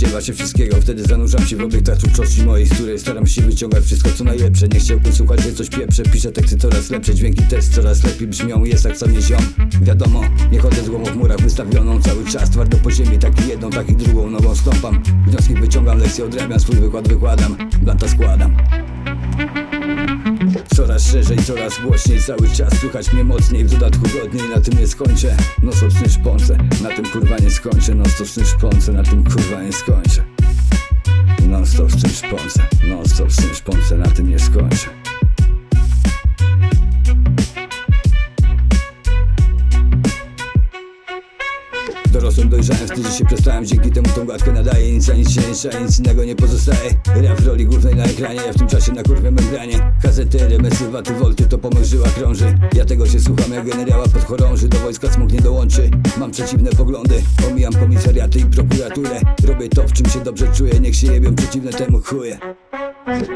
się wszystkiego. Wtedy zanurzam się w obiektach twórczości mojej której staram się wyciągać wszystko co najlepsze. Nie chciałbym słuchać, że coś pieprze Piszę teksty coraz lepsze, dźwięki też coraz lepiej brzmią. Jest tak sam ziom Wiadomo, nie chodzę z głową w murach wystawioną Cały czas. Twardo po ziemi, taki jedną, taki drugą Nową stąpam, wnioski wyciągam, lekcje odrabiam Swój wykład wykładam, blanta składam Coraz szerzej, coraz głośniej. Cały czas słychać mnie mocniej W dodatku godniej, na tym nie skończę. No stop szponce, na tym kurwa nie skończę. No stop szponce, na tym kurwa nie skończę. Non stop z tym szponce, non stop z tym szponce, na Dorosłem, dojrzałem, wstydzić się przestałem. Dzięki temu tą gadkę nadaję Nic za nic trzeba, nic innego nie pozostaje. Rap w roli głównej na ekranie Ja w tym czasie na kurwę membranie. Kazety, remesy, waty, wolty To po mych żyłach krąży. Ja tego się słucham jak generała podchorąży Do wojska smok nie dołączy Mam przeciwne poglądy. Omijam komisariaty i prokuraturę. Robię to w czym się dobrze czuję Niech się jebią przeciwne temu chuje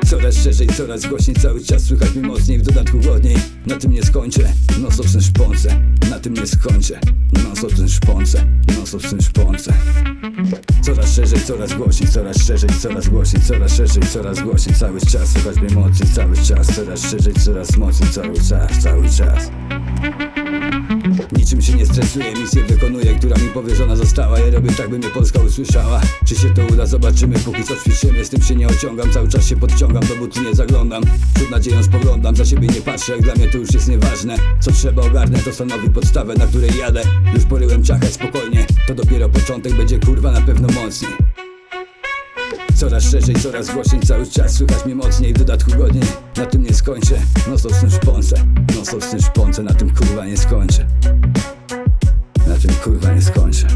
Coraz szerzej, coraz głośniej, cały czas słychać mnie mocniej, w dodatku głodniej. Na tym nie skończę, no stop ten szponce? Na tym nie skończę, no stop ten szponce? No stop ten szponce? Coraz szerzej, coraz głośniej, coraz szerzej, coraz głośniej Coraz szerzej, coraz głośniej, cały czas słychać mnie mocniej Cały czas, coraz szerzej, coraz mocniej, cały czas, cały czas Niczym się nie stresuję, misję wykonuję, która mi powierzona została. Ja robię tak, by mnie Polska usłyszała. Czy się to uda, zobaczymy, póki co ćwiczymy Z tym się nie ociągam, cały czas się podciągam Do buty nie zaglądam, przed nadzieją spoglądam Za siebie nie patrzę, jak dla mnie to już jest nieważne. Co trzeba ogarnę, to stanowi podstawę, na której jadę. Już poryłem ciachę spokojnie, to dopiero początek Będzie kurwa na pewno mocniej Coraz szerzej, coraz głośniej, cały czas słychać mnie mocniej W dodatku godniej, na tym nie skończę. No tym szponce, no tym szponce Na tym kurwa nie skończę. Na tym kurwa nie skończę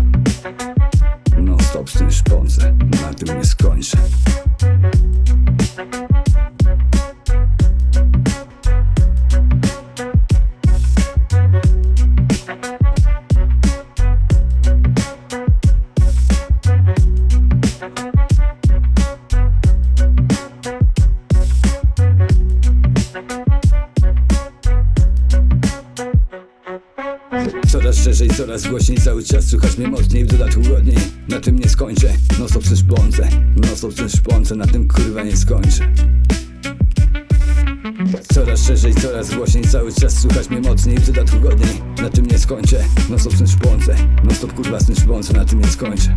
Coraz szerzej, coraz głośniej, cały czas słychać mnie mocniej, w dodatku godniej. Na tym nie skończę, no stop ten szponce, no stop ten szponce, na tym kurwa nie skończę. Coraz szerzej, coraz głośniej, cały czas słychać mnie mocniej, w dodatku godniej. Na tym nie skończę, no stop ten szponce, no stop kurwa szponce, na tym nie skończę